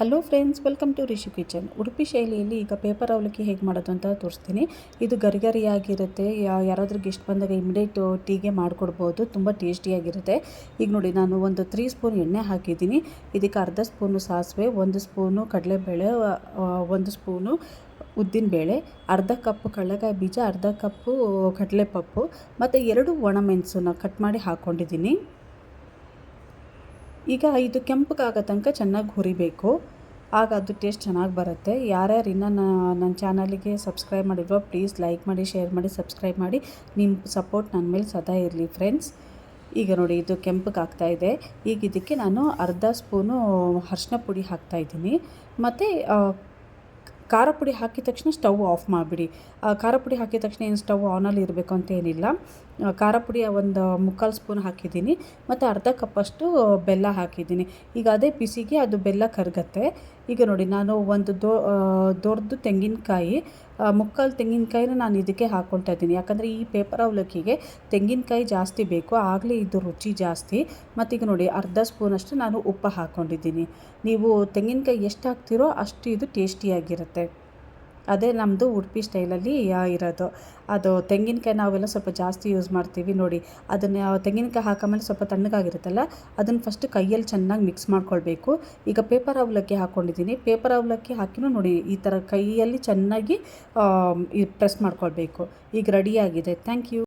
Hello friends welcome to Rishi kitchen Udupi ಶೈಲಿಯಲ್ಲಿ ಈಗ paper ಅವಲಕ್ಕಿ ಹೇಗೆ ಮಾಡೋದು ಅಂತ ತೋರಿಸ್ತೀನಿ. ಇದು ಗರಿಗರಿಯಾಗಿರುತ್ತೆ. ಯಾರಾದರೂ ಗೆಸ್ಟ್ ಬಂದಾಗ ಇಮಿಡಿಯೇಟ್ ಟೀಗೆ ಮಾಡಿಕೊಡ್ಬೋದು. ತುಂಬ ಟೇಸ್ಟಿಯಾಗಿರುತ್ತೆ ಈಗ ನೋಡಿ, ನಾನು ಒಂದು ತ್ರೀ ಸ್ಪೂನ್ ಎಣ್ಣೆ ಹಾಕಿದ್ದೀನಿ. ಇದಕ್ಕೆ ಅರ್ಧ ಸ್ಪೂನು ಸಾಸಿವೆ, ಒಂದು ಸ್ಪೂನು ಕಡಲೆಬೇಳೆ ಒಂದು ಸ್ಪೂನು ಉದ್ದಿನಬೇಳೆ, ಅರ್ಧ ಕಪ್ಪು ಕಡಲೆಕಾಯಿ ಬೀಜ, ಅರ್ಧ ಕಪ್ಪು ಕಡಲೆಪಪ್ಪು, ಮತ್ತು ಎರಡು ಒಣಮೆಣಸನ್ನ ಕಟ್ ಮಾಡಿ ಹಾಕ್ಕೊಂಡಿದ್ದೀನಿ ಈಗ ಇದು ಕೆಂಪಗಾಗೋ ತನಕ ಚೆನ್ನಾಗಿ ಹುರಿಬೇಕು. ಆಗ ಅದು ಟೇಸ್ಟ್ ಚೆನ್ನಾಗಿ ಬರುತ್ತೆ. ಯಾರ್ಯಾರು ಇನ್ನೂ ನನ್ನ ಚಾನಲಿಗೆ ಸಬ್ಸ್ಕ್ರೈಬ್ ಮಾಡಿಲ್ವೋ, ಪ್ಲೀಸ್ ಲೈಕ್ ಮಾಡಿ, ಶೇರ್ ಮಾಡಿ, ಸಬ್ಸ್ಕ್ರೈಬ್ ಮಾಡಿ. ನಿಮ್ಮ ಸಪೋರ್ಟ್ ನನ್ನ ಮೇಲೆ ಸದಾ ಇರಲಿ ಫ್ರೆಂಡ್ಸ್. ಈಗ ನೋಡಿ, ಇದು ಕೆಂಪಗೆ ಆಗ್ತಾ ಇದೆ. ಈಗ ಇದಕ್ಕೆ ನಾನು ಅರ್ಧ ಸ್ಪೂನು ಅರ್ಶಿನ ಪುಡಿ ಹಾಕ್ತಾಯಿದ್ದೀನಿ ಮತ್ತು ಖಾರ ಪುಡಿ ಹಾಕಿದ ತಕ್ಷಣ ಸ್ಟವ್ ಆಫ್ ಮಾಡಿಬಿಡಿ. ಖಾರ ಪುಡಿ ಹಾಕಿದ ತಕ್ಷಣ ಏನು ಸ್ಟವ್ ಆನಲ್ಲಿ ಇರಬೇಕು ಅಂತ ಏನಿಲ್ಲ. ಖಾರ ಪುಡಿ ಒಂದು ಮುಕ್ಕಾಲು ಸ್ಪೂನ್ ಹಾಕಿದ್ದೀನಿ. ಮತ್ತು ಅರ್ಧ ಕಪ್ಪಷ್ಟು ಬೆಲ್ಲ ಹಾಕಿದ್ದೀನಿ. ಈಗ ಅದೇ ಬಿಸಿಗೆ ಅದು ಬೆಲ್ಲ ಕರಗತ್ತೆ. ಈಗ ನೋಡಿ, ನಾನು ಒಂದು ದೊ ದೊಡ್ಡದು ತೆಂಗಿನಕಾಯಿ ಮುಕ್ಕಾಲು ತೆಂಗಿನಕಾಯಿನ ನಾನು ಇದಕ್ಕೆ ಹಾಕ್ಕೊಳ್ತಾ ಇದ್ದೀನಿ. ಯಾಕಂದರೆ ಈ ಪೇಪರ್ ಅವಲಕ್ಕಿಗೆ ತೆಂಗಿನಕಾಯಿ ಜಾಸ್ತಿ ಬೇಕು, ಆಗಲೇ ಇದು ರುಚಿ ಜಾಸ್ತಿ. ಮತ್ತು ಈಗ ನೋಡಿ, ಅರ್ಧ ಸ್ಪೂನಷ್ಟು ನಾನು ಉಪ್ಪು ಹಾಕ್ಕೊಂಡಿದ್ದೀನಿ ನೀವು ತೆಂಗಿನಕಾಯಿ ಎಷ್ಟು ಹಾಕ್ತೀರೋ ಅಷ್ಟು ಇದು ಟೇಸ್ಟಿಯಾಗಿರುತ್ತೆ. ಅದೇ ನಮ್ಮದು ಉಡುಪಿ ಸ್ಟೈಲಲ್ಲಿ ಇರೋದು. ಅದು ತೆಂಗಿನಕಾಯಿ ನಾವೆಲ್ಲ ಸ್ವಲ್ಪ ಜಾಸ್ತಿ ಯೂಸ್ ಮಾಡ್ತೀವಿ ನೋಡಿ. ಅದನ್ನು ತೆಂಗಿನಕಾಯಿ ಹಾಕಾಮೇಲೆ ಸ್ವಲ್ಪ ತಣ್ಣಗಾಗಿರುತ್ತಲ್ಲ, ಅದನ್ನು ಫಸ್ಟ್ ಕೈಯಲ್ಲಿ ಚೆನ್ನಾಗಿ ಮಿಕ್ಸ್ ಮಾಡ್ಕೊಳ್ಬೇಕು. ಈಗ ಪೇಪರ್ ಅವಲಕ್ಕಿ ಹಾಕ್ಕೊಂಡಿದ್ದೀನಿ ಪೇಪರ್ ಅವಲಕ್ಕಿ ಹಾಕಿನೂ ನೋಡಿ, ಈ ಥರ ಕೈಯಲ್ಲಿ ಚೆನ್ನಾಗಿ ಪ್ರೆಸ್ ಮಾಡ್ಕೊಳ್ಬೇಕು. ಈಗ ರೆಡಿಯಾಗಿದೆ ಥ್ಯಾಂಕ್ ಯು